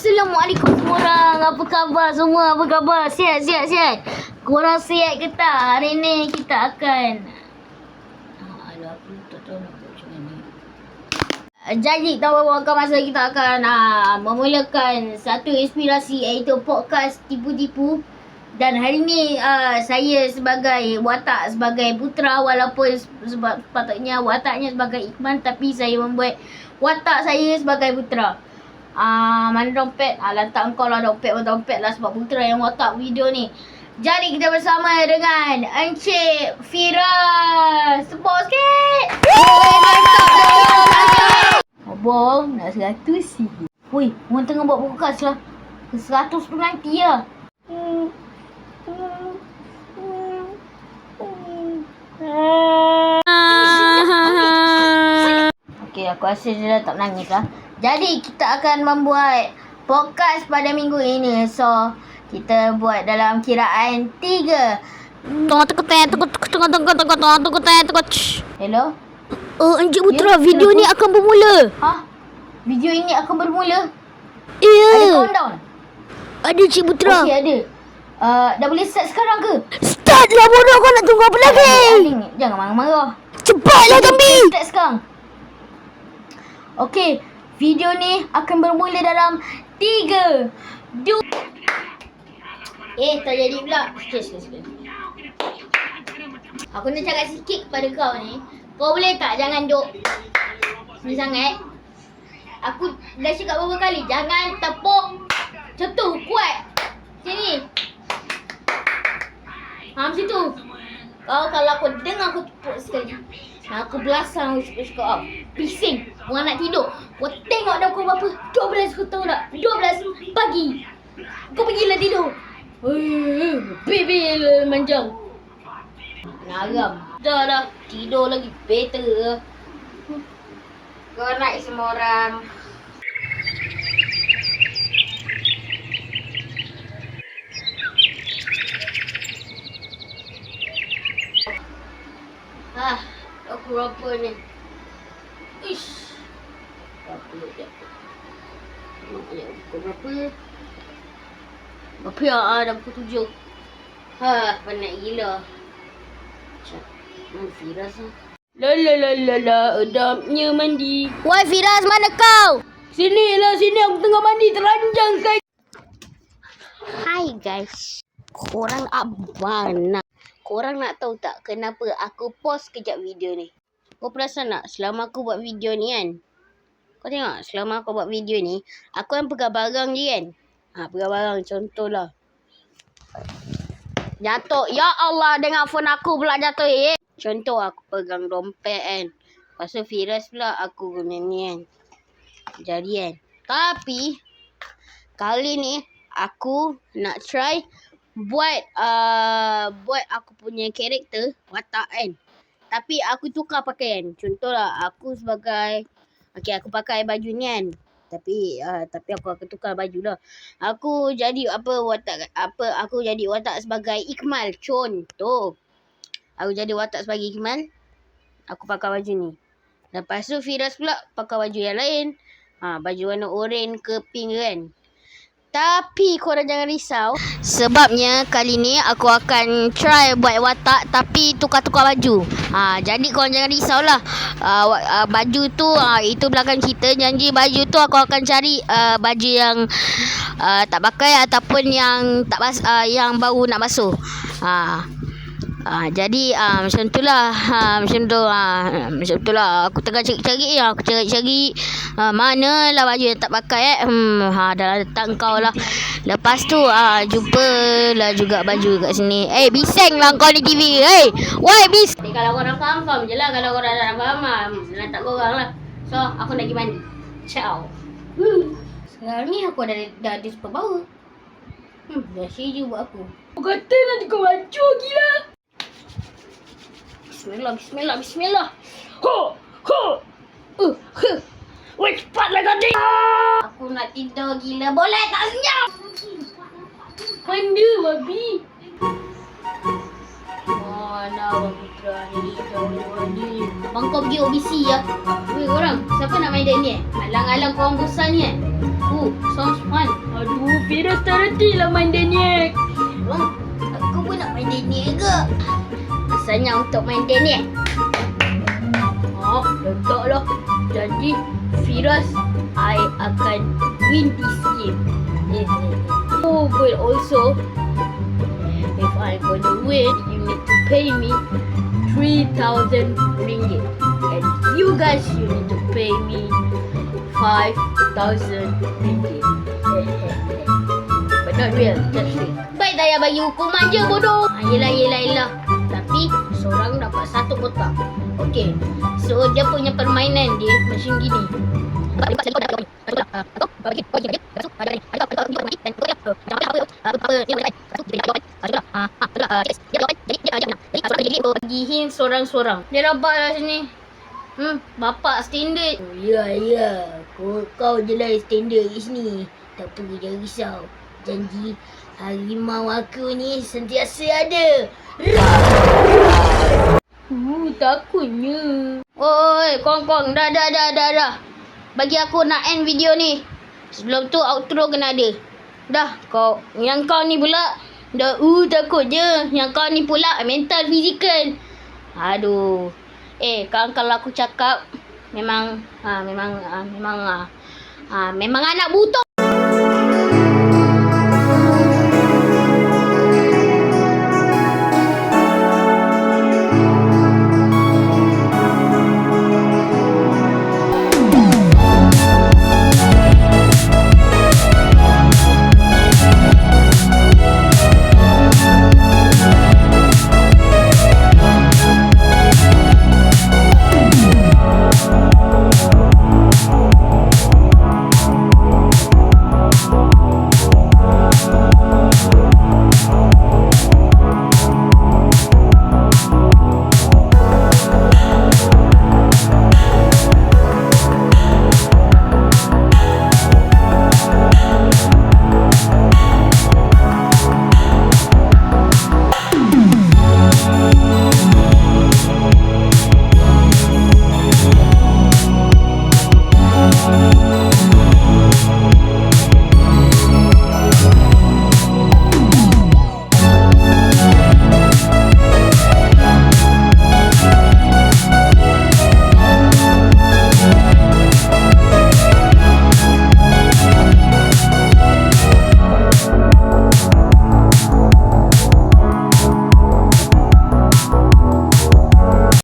Assalamualaikum semua orang. Apa khabar semua? Apa khabar? Sihat, sihat, sihat. Korang sihat ke tak? Hari ni kita akan... Ah, alah, aku tak tahu nak buat macam. Ah, Jadi masa kita akan uh, memulakan satu inspirasi iaitu podcast tipu-tipu dan hari ni uh, saya sebagai watak sebagai putera walaupun sebab patutnya wataknya sebagai Ikman tapi saya membuat watak saya sebagai putera. Ah uh, mana dompet? Ah uh, lantak engkau lah dompet dompet lah sebab putera yang watak video ni. Jadi kita bersama dengan Encik Fira. Support sikit. Abang nak seratus sih. Woi, orang tengah buat podcast lah. Seratus pun nanti lah. Okey, aku rasa dia dah tak menangis lah. Jadi, kita akan membuat podcast pada minggu ini. So, kita buat dalam kiraan tiga. Tengok tengok tengok tengok tengok tengok tengok tengok tengok Hello? Oh Encik Putra Ya, video ni akan bermula Ha? Video ini akan bermula? Ada Ya countdown? Ada Encik Putra Okey, ada. Uh, dah boleh start sekarang ke? Start lah bodoh kau nak tunggu apa lagi Aling, jangan marah-marah. Cepatlah Gambi Start sekarang. Okey, video ni akan bermula dalam tiga, dua. Eh, tak jadi pula. Sikit, sikit, sikit. Aku nak cakap sikit kepada kau ni. Kau boleh tak jangan duk ni sangat? Aku dah cakap beberapa kali, jangan tepuk macam tu, kuat. Sini. Ha, macam tu. Kau kalau aku dengar aku tepuk sekali. Aku belasang aku cakap cakap ah. Bising. Orang nak tidur. Kau tengok dah kau berapa? 12 kau tahu tak? 12 pagi. Kau pergilah tidur. Hei, Bibil manjang. Naram. Dah dah. Tidur lagi. Better. Kau naik semua orang. Ah, aku berapa ni? Ish. Mak pukul berapa? Berapa ya? Ah, dah pukul tujuh. Ha, penat gila. Macam, hmm, Firas lah. La la la la la, edapnya mandi. Wai Firas mana kau? Sini lah, sini aku tengah mandi teranjang sekali. Hai guys Korang abang nak Korang nak tahu tak kenapa aku post kejap video ni Kau perasan tak selama aku buat video ni kan Kau tengok selama aku buat video ni Aku yang pegang barang je kan? Ha pegang barang contohlah. Jatuh. Ya Allah dengan phone aku pula jatuh eh. Contoh aku pegang dompet kan? Lepas tu Firas pula aku guna ni kan? Jadi kan? Tapi Kali ni aku nak try buat uh, buat aku punya karakter watak kan. Tapi aku tukar pakaian. Contohlah aku sebagai okey aku pakai baju ni kan. Tapi uh, tapi aku akan tukar baju lah. Aku jadi apa watak apa aku jadi watak sebagai Ikmal. Contoh. Aku jadi watak sebagai Ikmal. Aku pakai baju ni. Lepas tu Firas pula pakai baju yang lain. Ha, baju warna oranye ke pink kan. Tapi korang jangan risau. Sebabnya kali ni aku akan try buat watak Tapi tukar-tukar baju. Ha, Jadi korang jangan risau lah. Uh, uh, Baju tu uh, itu belakang kita Janji baju tu aku akan cari uh, baju yang uh, tak pakai Ataupun yang tak bas, uh, yang baru nak basuh. Ha. Ah, jadi ah, macam tu lah ah, Macam tu ah, Macam tu lah Aku tengah cari-cari ya. Aku cari-cari Mana lah baju yang tak pakai eh hmm, ha, Dah letak kau lah Lepas tu ah, Jumpa lah juga baju kat sini Eh bising lah kau ni TV Eh Why bis Jadi kalau korang faham, faham je lah. Kalau korang tak faham, ah, lantak korang lah. So, aku nak pergi mandi. Ciao. Hmm. Sekarang ni aku dah, dah ada super power. Hmm, dah je buat aku. Aku kata nak tukar baju gila. Bismillah, bismillah, bismillah. Ho, ho. Uh, huh. Weh, cepatlah kau ni. Aku nak tidur gila. Boleh tak senyap? Mandi, babi. Mana Abang ni ni Abang kau pergi OBC ya Weh korang Siapa nak main date ni eh Alang-alang korang bosan ni eh Oh, sounds fun. Aduh, Firas tak reti lah main Daniel. Hmm, aku pun nak main Daniel ke? Asalnya untuk main Daniel. Ah, dah tak lah. Jadi, Firas, I akan win this game. Eh, eh, eh. Oh, but also, if I'm gonna win, you need to pay me 3,000 ringgit. And you guys, you need to pay me 5,000 ringgit. but not real, just fake. Baik dah ya bagi hukuman je bodoh. Ah, yelah, yelah, yelah. Seorang dapat satu kotak. Okay, so dia punya permainan dia macam gini. Bagi hint seorang-seorang. Dia dapat lah sini. Hmm, bapak standard. Oh, ya, ya. Kau, kau je lah standard kat sini. Tak perlu jangan risau. Janji harimau aku ni sentiasa ada. Uh, takutnya. Oi, kong-kong. Dah, dah, dah, dah, dah. Bagi aku nak end video ni. Sebelum tu outro kena ada. Dah, kau. Yang kau ni pula. Dah, uh, takut je. Yang kau ni pula mental, fizikal. Aduh. Eh, kalau, kalau aku cakap. Memang, ha, memang, ha, memang, ha, ha, memang anak butuh.